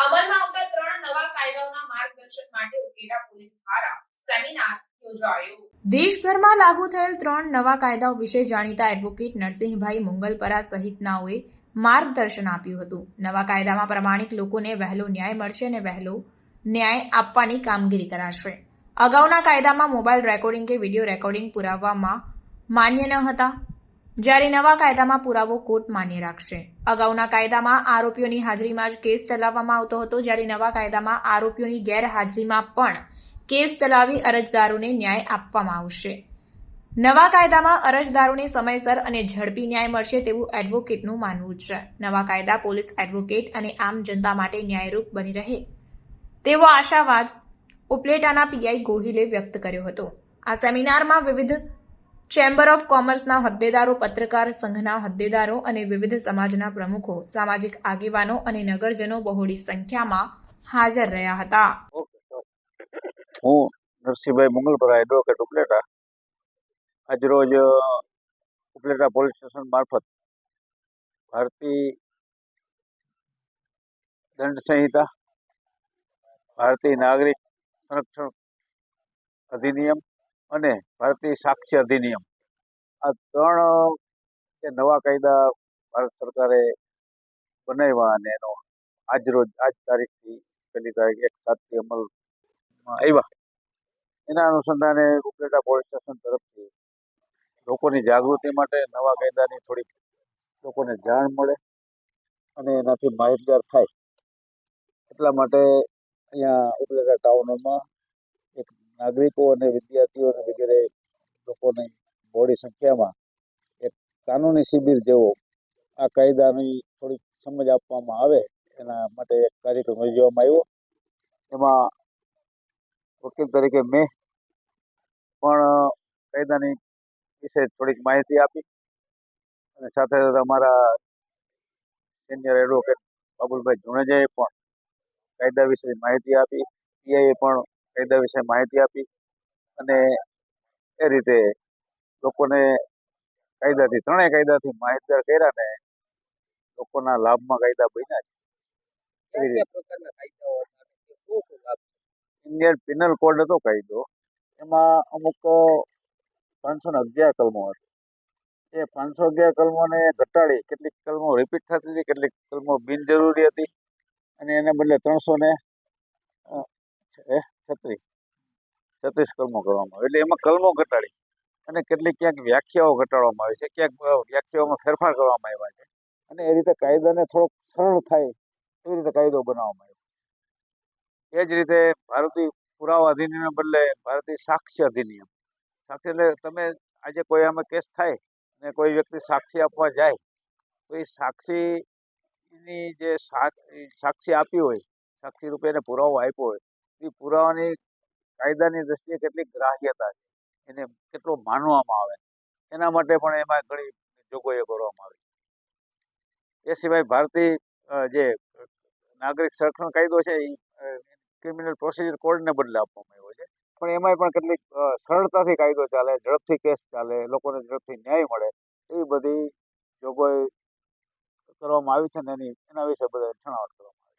અમલમાં આવતા ત્રણ નવા કાયદાઓના માર્ગદર્શન માટે ઉકેડા પોલીસ દ્વારા સેમિનાર દેશભરમાં લાગુ થયેલ ત્રણ નવા કાયદાઓ વિશે જાણીતા એડવોકેટ નરસિંહભાઈ મંગલપરા સહિતનાઓએ માર્ગદર્શન આપ્યું હતું. નવા કાયદામાં પ્રમાણિક લોકોને વહેલો ન્યાય મળશે અને વહેલો ન્યાય આપવાની કામગીરી કરાશે. અગાઉના કાયદામાં મોબાઈલ રેકોર્ડિંગ કે વીડિયો રેકોર્ડિંગ પુરાવવામાં માન્ય ન હતા. જ્યારે નવા કાયદામાં પુરાવો કોર્ટ માન્ય રાખશે. અગાઉના કાયદામાં આરોપીઓની હાજરીમાં જ કેસ ચલાવવામાં આવતો હતો. જ્યારે નવા કાયદામાં આરોપીઓની ગેરહાજરીમાં પણ કેસ ચલાવી અરજદારોને ન્યાય આપવામાં આવશે. નવા કાયદામાં અરજદારોને સમયસર અને ઝડપી ન્યાય મળશે તેવું એડવોકેટનું માનવું છે. નવા કાયદા પોલીસ એડવોકેટ અને આમ જનતા માટે ન્યાયરૂપ બની રહે. તેવો આશાવાદ ઉપલેટાના પીઆઈ ગોહિલે વ્યક્ત કર્યો હતો. આ સેમિનારમાં વિવિધ ચેમ્બર ઓફ કોમર્સના હોદ્દેદારો, પત્રકાર સંઘના હોદ્દેદારો અને વિવિધ સમાજના પ્રમુખો, સામાજિક આગેવાનો અને નગરજનો બહોળી સંખ્યામાં હાજર રહ્યા હતા. હું નરસિંહભાઈ મંગલભરા એડવોકેટ ઉપલેટા. આજરોજ ઉપલેટા પોલીસ સ્ટેશન મારફત ભારતીય દંડ સંહિતા, ભારતીય નાગરિક સંરક્ષણ અધિનિયમ અને ભારતીય સાક્ષી અધિનિયમ આ ત્રણ કે નવા કાયદા ભારત સરકારે બનાવ્યા અને એનો આજરોજ આજ તારીખથી પહેલી તારીખ એક સાતથી અમલમાં આવ્યા. એના અનુસંધાને ઉપલેટા પોલીસ સ્ટેશન તરફથી લોકોની જાગૃતિ માટે નવા કાયદાની થોડીક લોકોને જાણ મળે અને એનાથી માહિતગાર થાય. એટલા માટે અહીંયા ઉપલેટા ટાઉનોમાં એક નાગરિકો અને વિદ્યાર્થીઓ વગેરે લોકોની બોડી સંખ્યામાં એક કાનૂની શિબિર જેવો આ કાયદાની થોડીક સમજ આપવામાં આવે, એના માટે એક કાર્યક્રમ યોજવામાં આવ્યો. એમાં વકીલ તરીકે મેં પણ કાયદાની વિશે થોડીક માહિતી આપી અને સાથે સાથે અમારા સિનિયર એડવોકેટ બાબુલભાઈ જુણેજાએ પણ કાયદા વિશે માહિતી આપી. પીઆઈએ પણ કાયદા વિશે માહિતી આપી અને એ રીતે લોકોને કાયદાથી ત્રણેય કાયદાથી માહિતગાર કર્યા ને લોકોના લાભમાં કાયદા બન્યા છે. ઇન્ડિયન પિનલ કોડ હતો કાયદો. એમાં અમુક પાંચસો ને અગિયાર કલમો હતી. એ પાંચસો અગિયાર કલમોને ઘટાડી કેટલીક કલમો રિપીટ થતી હતી કેટલીક કલમો બિનજરૂરી હતી અને એને બદલે ત્રણસો ને છત્રીસ છત્રીસ કલમો કરવામાં આવી એટલે એમાં કલમો ઘટાડી. અને કેટલીક ક્યાંક વ્યાખ્યાઓ ઘટાડવામાં આવી છે, ક્યાંક વ્યાખ્યાઓમાં ફેરફાર કરવામાં આવ્યા છે અને એ રીતે કાયદાને થોડોક સરળ થાય એવી રીતે કાયદો બનાવવામાં આવ્યો. એ જ રીતે ભારતીય પુરાવા અધિનિયમ બદલે ભારતીય સાક્ષી અધિનિયમ. સાક્ષી એટલે તમે આજે કોઈ આમાં કેસ થાય અને કોઈ વ્યક્તિ સાક્ષી આપવા જાય, તો એ સાક્ષીની જે સાક્ષી આપી હોય, સાક્ષી રૂપે એને પુરાવો આપ્યો હોય, એ પુરાવાની કાયદાની દ્રષ્ટિએ કેટલીક ગ્રાહ્યતા છે. એને કેટલો માનવામાં આવે. એના માટે પણ એમાં ઘણી જોગવાઈઓ કરવામાં આવી. એ સિવાય ભારતીય જે નાગરિક સંરક્ષણ કાયદો છે એ ક્રિમિનલ પ્રોસિજર કોડને બદલે આપવામાં આવ્યો છે. પણ એમાંય પણ કેટલીક સરળતાથી કાયદો ચાલે, ઝડપથી કેસ ચાલે, લોકોને ઝડપથી ન્યાય મળે, એવી બધી જોગવાઈ કરવામાં આવી છે ને એની, એના વિશે બધા છણાવટ કરવામાં